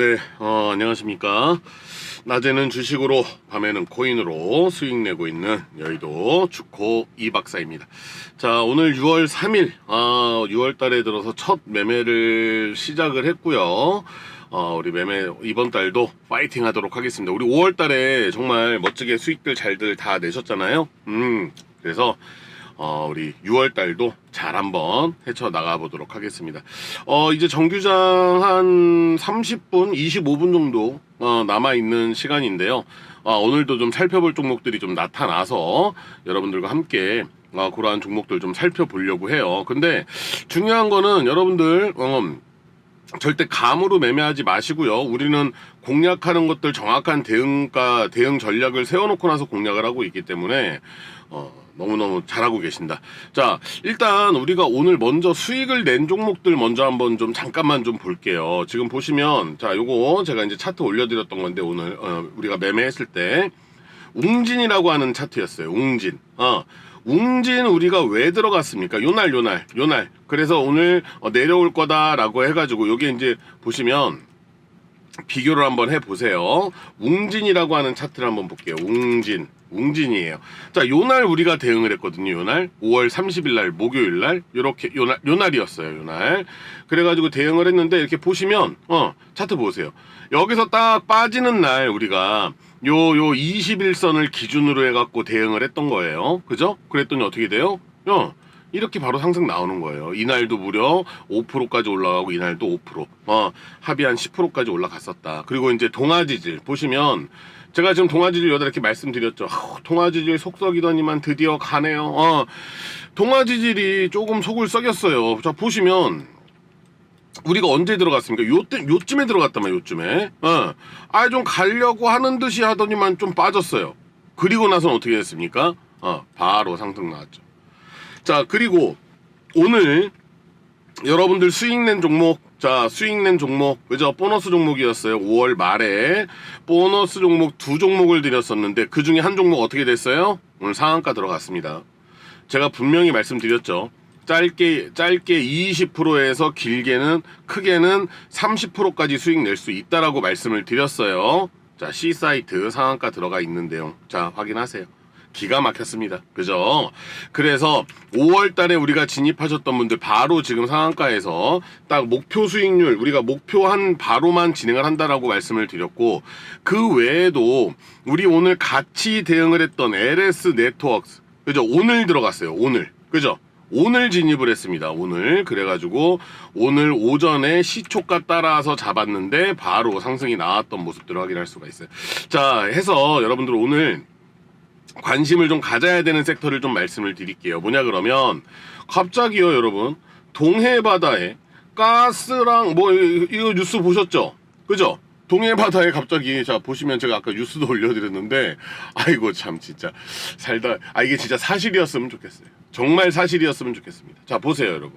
네, 어, 안녕하십니까. 낮에는 주식으로, 밤에는 코인으로 수익 내고 있는 여의도 주코 이 박사입니다. 자, 오늘 6월 3일, 어, 6월 달에 들어서 첫 매매를 시작을 했고요. 어, 우리 매매 이번 달도 파이팅 하도록 하겠습니다. 우리 5월 달에 정말 멋지게 수익들 잘들 다 내셨잖아요. 음, 그래서 어, 우리 6월 달도 잘 한번 헤쳐 나가 보도록 하겠습니다. 어, 이제 정규장 한 30분, 25분 정도 어, 남아 있는 시간인데요. 어, 오늘도 좀 살펴볼 종목들이 좀 나타나서 여러분들과 함께 어, 그러한 종목들 좀 살펴보려고 해요. 근데 중요한 거는 여러분들 음, 절대 감으로 매매하지 마시고요. 우리는 공략하는 것들 정확한 대응가 대응 전략을 세워놓고 나서 공략을 하고 있기 때문에 어, 너무너무 잘하고 계신다. 자, 일단 우리가 오늘 먼저 수익을 낸 종목들 먼저 한번 좀 잠깐만 좀 볼게요. 지금 보시면 자, 요거 제가 이제 차트 올려드렸던 건데 오늘 어, 우리가 매매했을 때 웅진이라고 하는 차트였어요. 웅진. 어. 웅진 우리가 왜 들어갔습니까? 요날 요날 요날. 그래서 오늘 어, 내려올 거다라고 해가지고 요게 이제 보시면 비교를 한번 해보세요. 웅진이라고 하는 차트를 한번 볼게요. 웅진. 웅진이에요. 자, 요날 우리가 대응을 했거든요. 요날 5월 30일 날 목요일 날 요렇게 요날 요날이었어요. 요날. 그래 가지고 대응을 했는데 이렇게 보시면 어, 차트 보세요. 여기서 딱 빠지는 날 우리가 요 요 21선을 기준으로 해 갖고 대응을 했던 거예요. 그죠? 그랬더니 어떻게 돼요? 어. 이렇게 바로 상승 나오는 거예요. 이날도 무려 5%까지 올라가고 이날도 5%. 어, 합의 한 10%까지 올라갔었다. 그리고 이제 동아지질 보시면 제가 지금 동아지질 여다 이렇게 말씀드렸죠. 아우, 동아지질 속썩이더니만 드디어 가네요. 어, 동아지질이 조금 속을 썩였어요. 자 보시면 우리가 언제 들어갔습니까? 요때 요쯤에 들어갔다만 요쯤에. 어. 아좀 가려고 하는 듯이 하더니만 좀 빠졌어요. 그리고 나서는 어떻게 됐습니까? 어, 바로 상승 나왔죠. 자, 그리고 오늘 여러분들 수익 낸 종목, 자, 수익 낸 종목, 그죠? 보너스 종목이었어요. 5월 말에 보너스 종목 두 종목을 드렸었는데 그 중에 한 종목 어떻게 됐어요? 오늘 상한가 들어갔습니다. 제가 분명히 말씀드렸죠. 짧게 짧게 20%에서 길게는 크게는 30%까지 수익 낼 수 있다라고 말씀을 드렸어요. 자, C 사이트 상한가 들어가 있는데요. 자, 확인하세요. 기가 막혔습니다. 그죠? 그래서 5월 달에 우리가 진입하셨던 분들 바로 지금 상한가에서 딱 목표 수익률 우리가 목표한 바로만 진행을 한다라고 말씀을 드렸고 그 외에도 우리 오늘 같이 대응을 했던 LS 네트워크스 그죠? 오늘 들어갔어요. 오늘. 그죠? 오늘 진입을 했습니다. 오늘 그래가지고 오늘 오전에 시초가 따라서 잡았는데 바로 상승이 나왔던 모습들을 확인할 수가 있어요. 자 해서 여러분들 오늘 관심을 좀 가져야 되는 섹터를 좀 말씀을 드릴게요. 뭐냐 그러면 갑자기요 여러분 동해 바다에 가스랑 뭐 이- 이거 뉴스 보셨죠? 그죠? 동해 바다에 갑자기 자 보시면 제가 아까 뉴스도 올려드렸는데 아이고 참 진짜 살다 아 이게 진짜 사실이었으면 좋겠어요. 정말 사실이었으면 좋겠습니다. 자 보세요 여러분.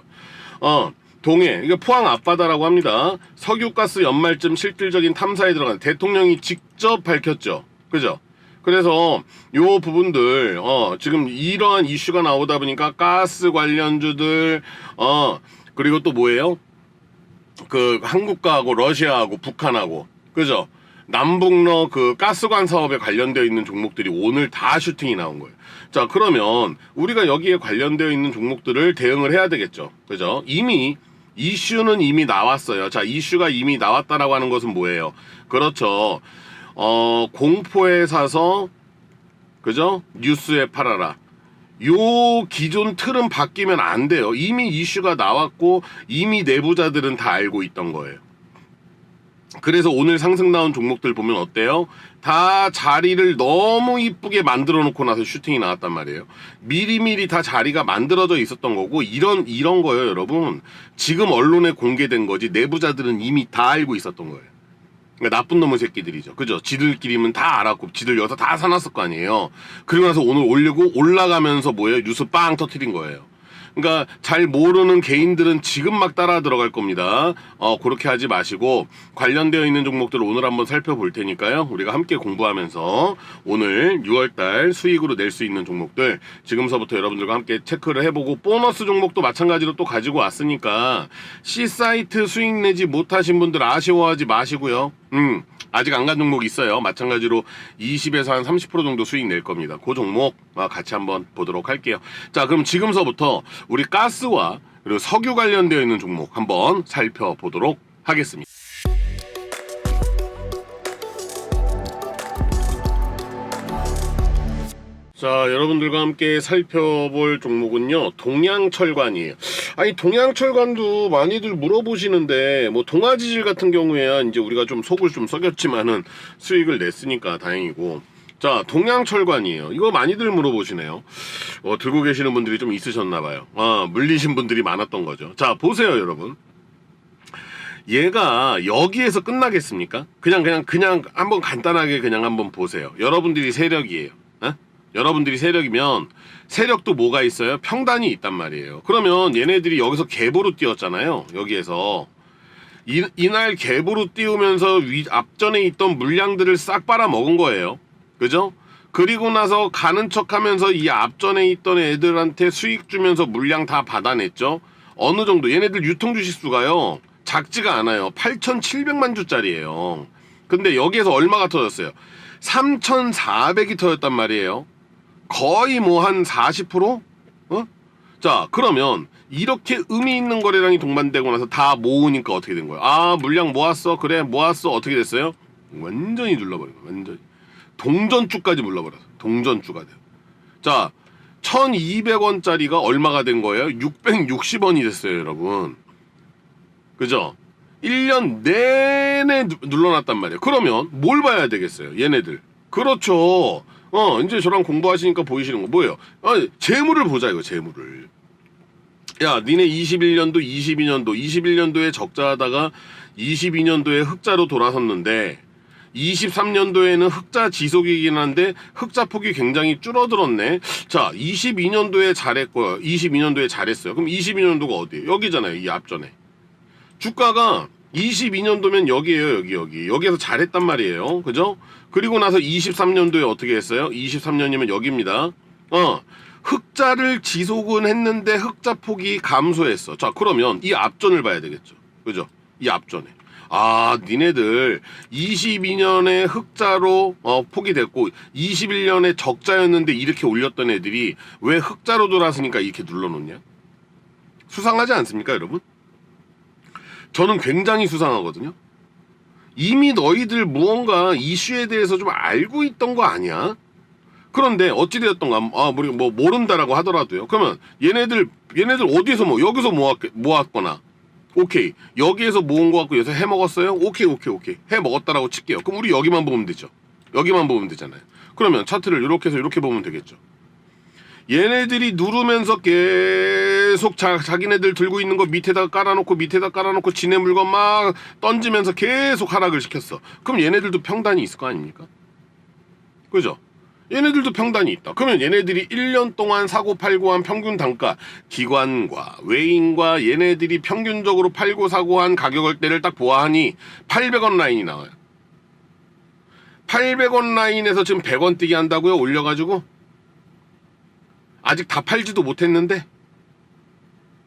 어 동해 이게 포항 앞바다라고 합니다. 석유가스 연말쯤 실질적인 탐사에 들어간 대통령이 직접 밝혔죠. 그죠? 그래서 요 부분들 어 지금 이러한 이슈가 나오다 보니까 가스 관련주들 어 그리고 또 뭐예요? 그 한국과하고 러시아하고 북한하고 그죠? 남북러 그 가스관 사업에 관련되어 있는 종목들이 오늘 다 슈팅이 나온 거예요. 자 그러면 우리가 여기에 관련되어 있는 종목들을 대응을 해야 되겠죠. 그죠? 이미 이슈는 이미 나왔어요. 자 이슈가 이미 나왔다라고 하는 것은 뭐예요? 그렇죠. 어 공포에 사서 그죠? 뉴스에 팔아라. 요 기존 틀은 바뀌면 안 돼요. 이미 이슈가 나왔고 이미 내부자들은 다 알고 있던 거예요. 그래서 오늘 상승 나온 종목들 보면 어때요? 다 자리를 너무 이쁘게 만들어 놓고 나서 슈팅이 나왔단 말이에요. 미리미리 다 자리가 만들어져 있었던 거고 이런 이런 거예요, 여러분. 지금 언론에 공개된 거지 내부자들은 이미 다 알고 있었던 거예요. 그러니까 나쁜 놈의 새끼들이죠. 그죠? 지들끼리면 다 알았고, 지들 여기서 다 사놨을 거 아니에요. 그리고 나서 오늘 올리고 올라가면서 뭐예요? 뉴스 빵 터트린 거예요. 그러니까 잘 모르는 개인들은 지금 막 따라 들어갈 겁니다. 어, 그렇게 하지 마시고 관련되어 있는 종목들을 오늘 한번 살펴볼 테니까요. 우리가 함께 공부하면서 오늘 6월달 수익으로 낼 수 있는 종목들 지금서부터 여러분들과 함께 체크를 해보고 보너스 종목도 마찬가지로 또 가지고 왔으니까 C 사이트 수익 내지 못하신 분들 아쉬워하지 마시고요. 음. 아직 안 간 종목 있어요. 마찬가지로 20에서 한 30% 정도 수익 낼 겁니다. 그 종목 아, 같이 한번 보도록 할게요. 자, 그럼 지금서부터 우리 가스와 그리고 석유 관련되어 있는 종목 한번 살펴보도록 하겠습니다. 자, 여러분들과 함께 살펴볼 종목은요, 동양철관이에요. 아니, 동양철관도 많이들 물어보시는데, 뭐, 동아지질 같은 경우에야 이제 우리가 좀 속을 좀 썩였지만은 수익을 냈으니까 다행이고. 자, 동양철관이에요. 이거 많이들 물어보시네요. 어, 들고 계시는 분들이 좀 있으셨나봐요. 아, 물리신 분들이 많았던 거죠. 자, 보세요, 여러분. 얘가 여기에서 끝나겠습니까? 그냥 그냥 그냥 한번 간단하게 그냥 한번 보세요. 여러분들이 세력이에요. 어? 여러분들이 세력이면 세력도 뭐가 있어요? 평단이 있단 말이에요. 그러면 얘네들이 여기서 갭으로 뛰었잖아요. 여기에서 이, 이날 갭으로 띄우면서 위, 앞전에 있던 물량들을 싹 빨아 먹은 거예요. 그죠? 그리고 나서 가는 척 하면서 이 앞전에 있던 애들한테 수익 주면서 물량 다 받아냈죠. 어느 정도 얘네들 유통 주식수가요. 작지가 않아요. 8,700만 주짜리예요. 근데 여기에서 얼마가 터졌어요? 3,400이 터졌단 말이에요. 거의 뭐 한 40%? 어? 자, 그러면 이렇게 의미 있는 거래량이 동반되고 나서 다 모으니까 어떻게 된 거야? 아, 물량 모았어. 그래, 모았어. 어떻게 됐어요? 완전히 눌러버린 거야. 완전히. 동전주까지 물러버렸어. 동전주가 돼요. 자, 1200원짜리가 얼마가 된 거예요? 660원이 됐어요, 여러분. 그죠? 1년 내내 누- 눌러놨단 말이에요. 그러면 뭘 봐야 되겠어요? 얘네들. 그렇죠. 어, 이제 저랑 공부하시니까 보이시는 거 뭐예요? 아, 재물을 보자, 이거, 재물을. 야, 니네 21년도, 22년도, 21년도에 적자하다가 22년도에 흑자로 돌아섰는데 23년도에는 흑자 지속이긴 한데 흑자 폭이 굉장히 줄어들었네. 자, 22년도에 잘했고요. 22년도에 잘했어요. 그럼 22년도가 어디예요? 여기잖아요. 이 앞전에. 주가가 22년도면 여기에요, 여기, 여기. 여기에서 잘했단 말이에요. 그죠? 그리고 나서 23년도에 어떻게 했어요? 23년이면 여기입니다. 어. 흑자를 지속은 했는데 흑자 폭이 감소했어. 자, 그러면 이 앞전을 봐야 되겠죠. 그죠? 이 앞전에. 아, 니네들 22년에 흑자로 어, 폭이 됐고 21년에 적자였는데 이렇게 올렸던 애들이 왜 흑자로 돌아서니까 이렇게 눌러놓냐? 수상하지 않습니까, 여러분? 저는 굉장히 수상하거든요. 이미 너희들 무언가 이슈에 대해서 좀 알고 있던 거 아니야? 그런데 어찌되었던가 아 우리 뭐 모른다라고 하더라도요. 그러면 얘네들 얘네들 어디서 뭐 여기서 모았 모았거나 오케이 여기에서 모은 거 갖고 여기서 해 먹었어요. 오케이 오케이 오케이 해 먹었다라고 칠게요. 그럼 우리 여기만 보면 되죠. 여기만 보면 되잖아요. 그러면 차트를 이렇게 해서 이렇게 보면 되겠죠. 얘네들이 누르면서 계속 자, 자기네들 들고 있는 거 밑에다 깔아놓고 밑에다 깔아놓고 지네 물건 막 던지면서 계속 하락을 시켰어. 그럼 얘네들도 평단이 있을 거 아닙니까? 그죠? 얘네들도 평단이 있다. 그러면 얘네들이 1년 동안 사고 팔고 한 평균 단가, 기관과 외인과 얘네들이 평균적으로 팔고 사고 한 가격을대를 딱 보아하니 800원 라인이 나와요. 800원 라인에서 지금 100원 뛰기 한다고요? 올려가지고? 아직 다 팔지도 못했는데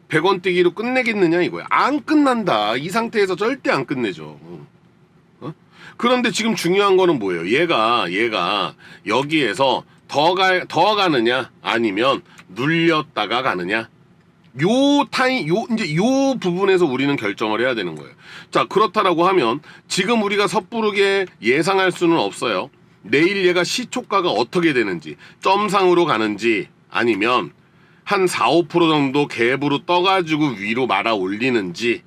100원 뛰기로 끝내겠느냐 이거야. 안 끝난다. 이 상태에서 절대 안 끝내죠. 어? 그런데 지금 중요한 거는 뭐예요? 얘가 얘가 여기에서 더 가, 더 가느냐 아니면 눌렸다가 가느냐 요 타임 요 이제 요 부분에서 우리는 결정을 해야 되는 거예요. 자 그렇다라고 하면 지금 우리가 섣부르게 예상할 수는 없어요. 내일 얘가 시초가가 어떻게 되는지 점상으로 가는지 아니면 한 4, 5% 정도 갭으로 떠가지고 위로 말아 올리는지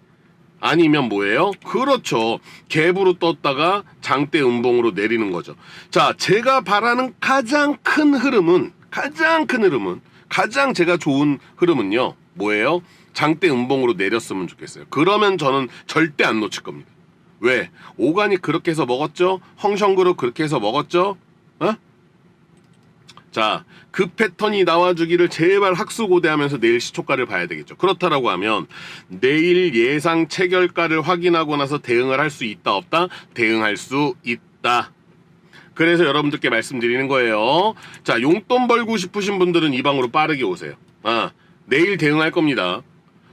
아니면 뭐예요? 그렇죠. 갭으로 떴다가 장대 음봉으로 내리는 거죠. 자, 제가 바라는 가장 큰 흐름은 가장 큰 흐름은 가장 제가 좋은 흐름은요. 뭐예요? 장대 음봉으로 내렸으면 좋겠어요. 그러면 저는 절대 안 놓칠 겁니다. 왜? 오가닉 그렇게 해서 먹었죠? 헝성그룹 그렇게 해서 먹었죠? 어? 자, 그 패턴이 나와주기를 제발 학수고대하면서 내일 시초가를 봐야 되겠죠. 그렇다라고 하면 내일 예상 체결가를 확인하고 나서 대응을 할 수 있다 없다 대응할 수 있다. 그래서 여러분들께 말씀드리는 거예요. 자, 용돈 벌고 싶으신 분들은 이 방으로 빠르게 오세요. 아, 내일 대응할 겁니다.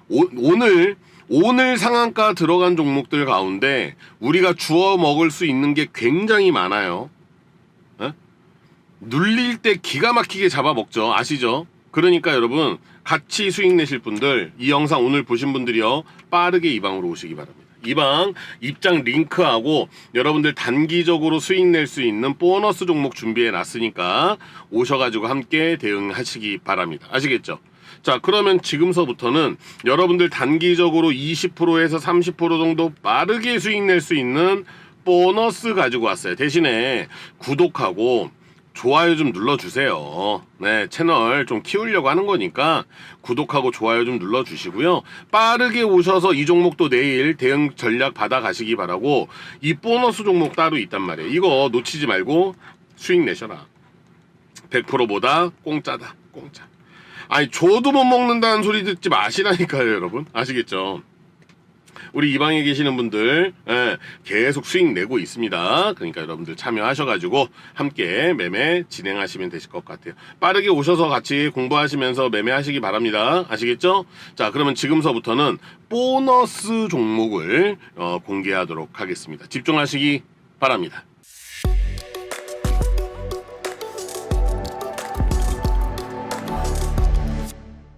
오, 오늘 오늘 상한가 들어간 종목들 가운데 우리가 주워 먹을 수 있는 게 굉장히 많아요. 에? 눌릴 때 기가 막히게 잡아먹죠. 아시죠? 그러니까 여러분 같이 수익 내실 분들 이 영상 오늘 보신 분들이요 빠르게 이 방으로 오시기 바랍니다. 이방 입장 링크하고 여러분들 단기적으로 수익 낼 수 있는 보너스 종목 준비해 놨으니까 오셔가지고 함께 대응하시기 바랍니다. 아시겠죠? 자 그러면 지금서부터는 여러분들 단기적으로 20%에서 30% 정도 빠르게 수익 낼 수 있는 보너스 가지고 왔어요. 대신에 구독하고 좋아요 좀 눌러주세요. 네, 채널 좀 키우려고 하는 거니까 구독하고 좋아요 좀 눌러주시고요. 빠르게 오셔서 이 종목도 내일 대응 전략 받아 가시기 바라고 이 보너스 종목 따로 있단 말이에요. 이거 놓치지 말고 수익 내셔라. 100%보다 공짜다. 공짜. 아니, 저도 못 먹는다는 소리 듣지 마시라니까요, 여러분. 아시겠죠? 우리 이 방에 계시는 분들 예, 계속 수익 내고 있습니다. 그러니까 여러분들 참여하셔가지고 함께 매매 진행하시면 되실 것 같아요. 빠르게 오셔서 같이 공부하시면서 매매하시기 바랍니다. 아시겠죠? 자 그러면 지금서부터는 보너스 종목을 어, 공개하도록 하겠습니다. 집중하시기 바랍니다.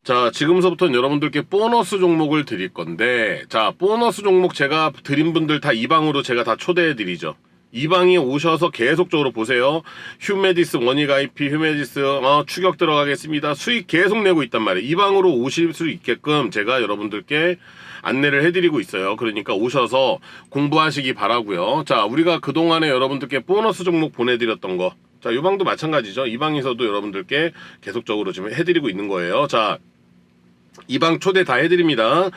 자, 지금서부터는 여러분들께 보너스 종목을 드릴 건데, 자, 보너스 종목 제가 드린 분들 다 이 방으로 제가 다 초대해 드리죠. 이 방에 오셔서 계속적으로 보세요. 휴메디스 원익 IP 휴메디스 어, 추격 들어가겠습니다. 수익 계속 내고 있단 말이에요. 이 방으로 오실 수 있게끔 제가 여러분들께 안내를 해드리고 있어요. 그러니까 오셔서 공부하시기 바라고요. 자, 우리가 그 동안에 여러분들께 보너스 종목 보내드렸던 거. 자, 이 방도 마찬가지죠. 이 방에서도 여러분들께 계속적으로 지금 해드리고 있는 거예요. 자, 이 방 초대 다 해드립니다.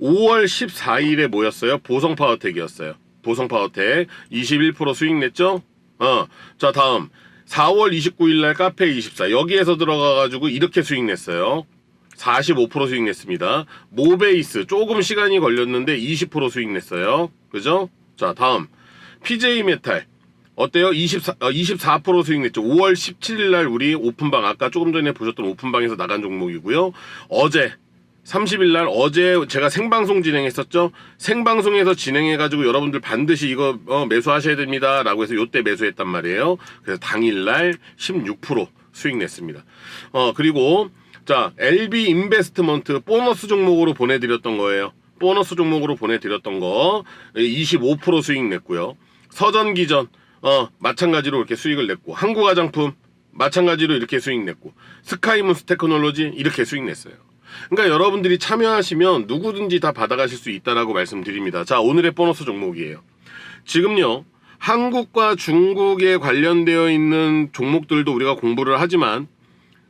5월 14일에 모였어요. 보성 파워텍이었어요. 보성 파워텍 21% 수익 냈죠? 어. 자, 다음 4월 29일 날 카페 24 여기에서 들어가 가지고 이렇게 수익 냈어요. 45% 수익 냈습니다. 모베이스 조금 시간이 걸렸는데 20% 수익 냈어요. 그죠? 자, 다음 PJ 메탈 어때요? 24, 어, 24% 수익 냈죠. 5월 17일 날 우리 오픈방 아까 조금 전에 보셨던 오픈방에서 나간 종목이고요. 어제 30일 날 어제 제가 생방송 진행했었죠. 생방송에서 진행해가지고 여러분들 반드시 이거 어, 매수하셔야 됩니다라고 해서 요때 매수했단 말이에요. 그래서 당일 날 16% 수익 냈습니다. 어 그리고 자 LB 인베스트먼트 보너스 종목으로 보내드렸던 거예요. 보너스 종목으로 보내드렸던 거 25% 수익 냈고요. 서전기전 어 마찬가지로 이렇게 수익을 냈고 한국화장품 마찬가지로 이렇게 수익 냈고 스카이문스 테크놀로지 이렇게 수익 냈어요. 그러니까 여러분들이 참여하시면 누구든지 다 받아가실 수 있다라고 말씀드립니다. 자, 오늘의 보너스 종목이에요. 지금요, 한국과 중국에 관련되어 있는 종목들도 우리가 공부를 하지만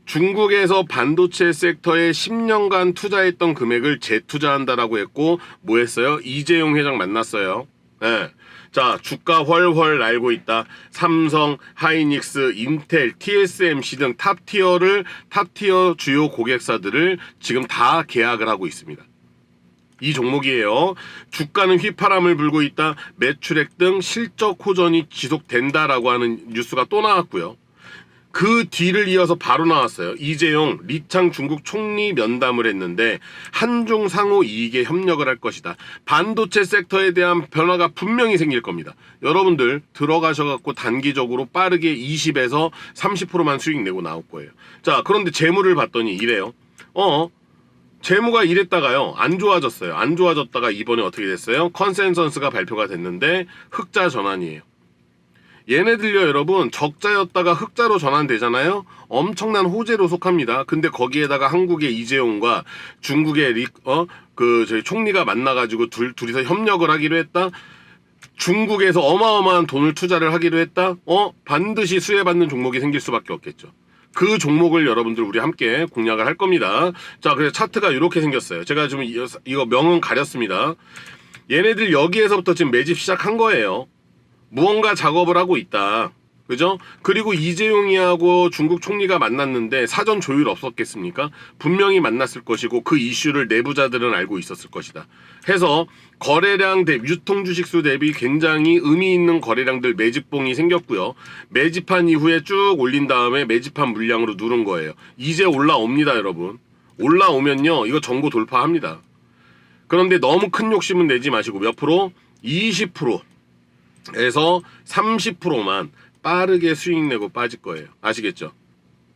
중국에서 반도체 섹터에 10년간 투자했던 금액을 재투자한다라고 했고, 뭐 했어요? 이재용 회장 만났어요. 예. 자, 주가 훨훨 날고 있다. 삼성, 하이닉스, 인텔, TSMC 등 탑티어를 탑티어 주요 고객사들을 지금 다 계약을 하고 있습니다. 이 종목이에요. 주가는 휘파람을 불고 있다. 매출액 등 실적 호전이 지속된다라고 하는 뉴스가 또 나왔고요. 그 뒤를 이어서 바로 나왔어요. 이재용, 리창 중국 총리 면담을 했는데 한중 상호 이익에 협력을 할 것이다. 반도체 섹터에 대한 변화가 분명히 생길 겁니다. 여러분들 들어가셔갖고 단기적으로 빠르게 20에서 30%만 수익 내고 나올 거예요. 자, 그런데 재물을 봤더니 이래요. 어, 재무가 이랬다가요 안 좋아졌어요 안 좋아졌다가 이번에 어떻게 됐어요 컨센서스가 발표가 됐는데 흑자 전환이에요 얘네들요 여러분 적자였다가 흑자로 전환되잖아요 엄청난 호재로 속합니다 근데 거기에다가 한국의 이재용과 중국의 리, 어, 그 저희 총리가 만나가지고 둘, 둘이서 협력을 하기로 했다 중국에서 어마어마한 돈을 투자를 하기로 했다 어 반드시 수혜받는 종목이 생길 수밖에 없겠죠 그 종목을 여러분들 우리 함께 공략을 할 겁니다. 자, 그래서 차트가 이렇게 생겼어요. 제가 좀 이- 이거 명은 가렸습니다. 얘네들 여기에서부터 지금 매집 시작한 거예요. 무언가 작업을 하고 있다. 그죠? 그리고 이재용이하고 중국 총리가 만났는데 사전 조율 없었겠습니까? 분명히 만났을 것이고 그 이슈를 내부자들은 알고 있었을 것이다. 해서 거래량 대 유통 주식수 대비 굉장히 의미 있는 거래량들 매집봉이 생겼고요. 매집한 이후에 쭉 올린 다음에 매집한 물량으로 누른 거예요. 이제 올라옵니다, 여러분. 올라오면요, 이거 전고 돌파합니다. 그런데 너무 큰 욕심은 내지 마시고 몇 프로? 20% 에서 30%만 빠르게 수익 내고 빠질 거예요. 아시겠죠?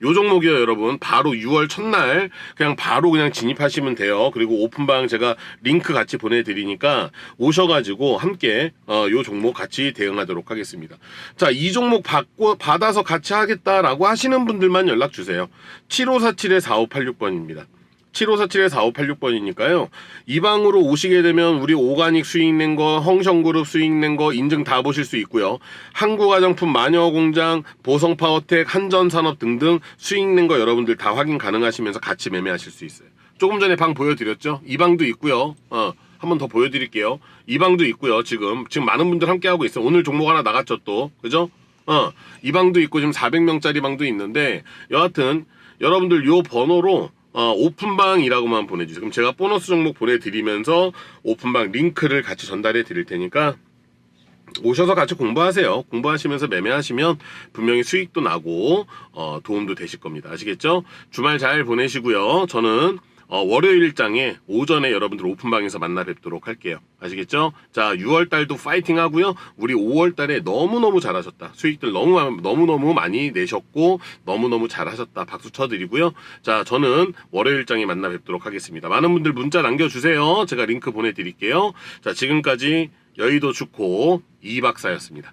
요 종목이요, 여러분. 바로 6월 첫날 그냥 바로 그냥 진입하시면 돼요. 그리고 오픈방 제가 링크 같이 보내드리니까 오셔가지고 함께 어, 요 종목 같이 대응하도록 하겠습니다. 자, 이 종목 받고 받아서 같이 하겠다라고 하시는 분들만 연락 주세요. 7547에 4586번입니다. 7547에 4586번이니까요. 이 방으로 오시게 되면 우리 오가닉 수익 낸 거, 헝성그룹 수익 낸 거 인증 다 보실 수 있고요. 한국화장품 마녀공장, 보성파워텍, 한전산업 등등 수익 낸 거 여러분들 다 확인 가능하시면서 같이 매매하실 수 있어요. 조금 전에 방 보여드렸죠? 이 방도 있고요. 어, 한번 더 보여드릴게요. 이 방도 있고요. 지금 지금 많은 분들 함께 하고 있어요. 오늘 종목 하나 나갔죠 또, 그죠? 어, 이 방도 있고 지금 400명짜리 방도 있는데 여하튼 여러분들 요 번호로 어, 오픈방이라고만 보내주세요. 그럼 제가 보너스 종목 보내드리면서 오픈방 링크를 같이 전달해 드릴 테니까 오셔서 같이 공부하세요. 공부하시면서 매매하시면 분명히 수익도 나고 어, 도움도 되실 겁니다. 아시겠죠? 주말 잘 보내시고요. 저는 어, 월요일장에 오전에 여러분들 오픈방에서 만나 뵙도록 할게요. 아시겠죠? 자, 6월 달도 파이팅 하고요. 우리 5월 달에 너무너무 잘하셨다. 수익들 너무 너무너무 많이 내셨고 너무너무 잘하셨다. 박수 쳐 드리고요. 자, 저는 월요일장에 만나 뵙도록 하겠습니다. 많은 분들 문자 남겨 주세요. 제가 링크 보내 드릴게요. 자, 지금까지 여의도 축호 이 박사였습니다.